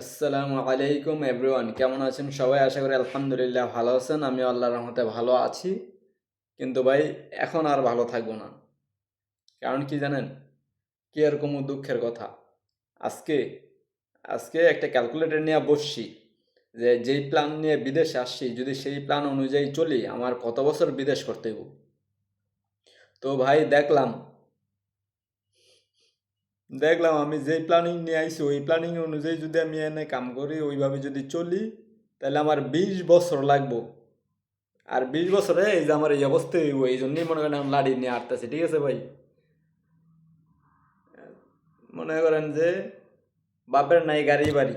আসসালামু আলাইকুম এভরিওয়ান, কেমন আছেন সবাই? আশা করি আলহামদুলিল্লাহ ভালো আছেন। আমি আল্লাহর রহমতে ভালো আছি। কিন্তু ভাই, এখন আর ভালো থাকব না। কারণ কি জানেন? কি এরকম দুঃখের কথা? আজকে আজকে একটা ক্যালকুলেটর নিয়ে বসছি যে, যেই প্ল্যান নিয়ে বিদেশে আসছি, যদি সেই প্ল্যান অনুযায়ী চলি, আমার কত বছর বিদেশ করতে তো ভাই, দেখলাম দেখলাম আমি যেই প্ল্যানিং নিয়ে আইছি, ওই প্ল্যানিং অনুযায়ী যদি আমি এনে কাম করি, ওইভাবে যদি চলি, তাহলে আমার বিশ বছর লাগবো। আর বিশ বছরে এই যে আমার এই অবস্থা হইব, এই জন্যই মনে করেন আমি লাড়ি নিয়ে আটতেছি ঠিক আছে ভাই? মনে করেন যে বাপের নাই, গাড়ি বাড়ি,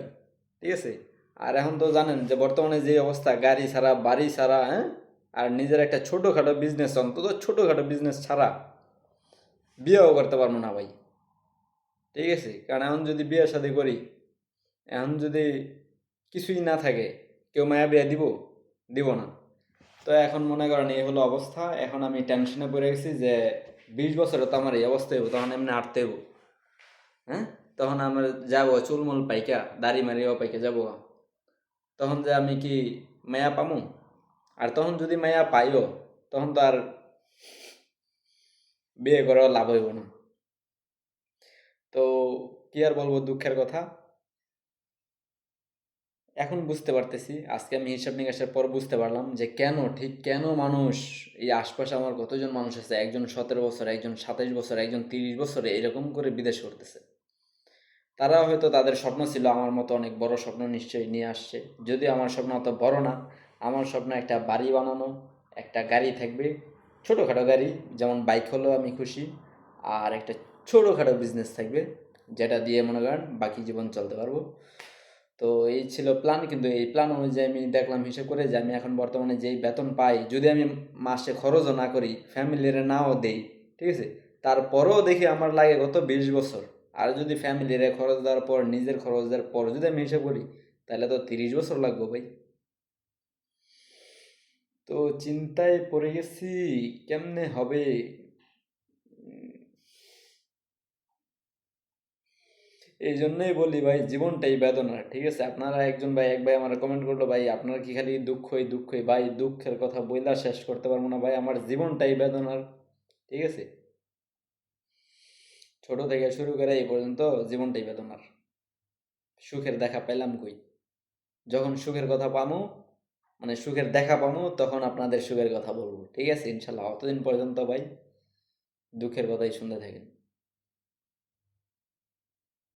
ঠিক আছে? আর এখন তো জানেন যে বর্তমানে যে অবস্থা, গাড়ি ছাড়া, বাড়ি ছাড়া হ্যাঁ? আর নিজের একটা ছোটোখাটো বিজনেস অন্তত ছোটোখাটো বিজনেস ছাড়া বিয়েও করতে পারব না ভাই। ঠিক আছে? কারণ এখন যদি বিয়ে শাদি করি, এখন যদি কিছুই না থাকে, কেউ মায়া বিয়া দিব? দিব না। তো এখন মনে করেন এই হলো অবস্থা। এখন আমি টেনশনে পড়ে গেছি যে বিশ বছরে তো আমার এই অবস্থা হইব, তখন এমনি আটতে হইব। হ্যাঁ? তখন আমার যাব চুলমুল পাইকা, দাড়ি মারিও পাইকা যাব। তখন যে আমি কি মায়া পামু? আর তখন যদি মায়া পাইও, তখন তো আর বিয়ে করার লাভ হইব না। তো কি আর বলব দুঃখের কথা? এখন বুঝতে পারতেছি। আজকে আমি হিসাব নিকাশের পর বুঝতে পারলাম যে কেন, ঠিক কেন মানুষ, এই আশপাশে আমার কতজন মানুষ আছে? একজন সতেরো বছর, একজন সাতাইশ বছর, একজন তিরিশ বছরে, এরকম করে বিদেশ করতেছে। তারা হয়তো তাদের স্বপ্ন ছিল, আমার মতো অনেক বড় স্বপ্ন নিশ্চয়ই নিয়ে আসছে। যদি আমার স্বপ্ন অত বড় না, আমার স্বপ্ন একটা বাড়ি বানানো, একটা গাড়ি থাকবে, ছোটোখাটো গাড়ি, যেমন বাইক হলেও আমি খুশি। আর একটা ছোটোখাটো বিজনেস থাকবে, যেটা দিয়ে মনে করেন বাকি জীবন চলতে পারব। তো এই ছিল প্ল্যান কিন্তু এই প্ল্যান অনুযায়ী আমি দেখলাম, হিসেব করে যে আমি এখন বর্তমানে যেই বেতন পাই, যদি আমি মাসে খরচও না করি ফ্যামিলিরে নাও দেই, ঠিক আছে? তারপরেও দেখি আমার লাগে গত বিশ বছর। আর যদি ফ্যামিলিরে খরচ দেওয়ার পর, নিজের খরচ দেওয়ার পর যদি আমি হিসাব করি, তাহলে তো তিরিশ বছর লাগবে ভাই। তো চিন্তায় পড়ে গেছি, কেমনে হবে? এই জন্যই বলি ভাই, জীবনটাই বেদনার, ঠিক আছে? আপনারা একজন ভাই, এক ভাই আমার কমেন্ট করল, ভাই, আপনার কি খালি দুঃখই দুঃখই? ভাই, দুঃখের কথা বইলা শেষ করতে পারব না, ভাই, আমার জীবনটাই বেদনার, ঠিক আছে? ছোট থেকে শুরু করে এই পর্যন্ত জীবনটাই বেদনার। সুখের দেখা পেলাম কই? যখন সুখের কথা পামো মানে সুখের দেখা পামো, তখন আপনাদের সুখের কথা বলব, ঠিক আছে? ইনশাল্লাহ, অতদিন পর্যন্ত ভাই, দুঃখের কথাই শুনতে থাকেন।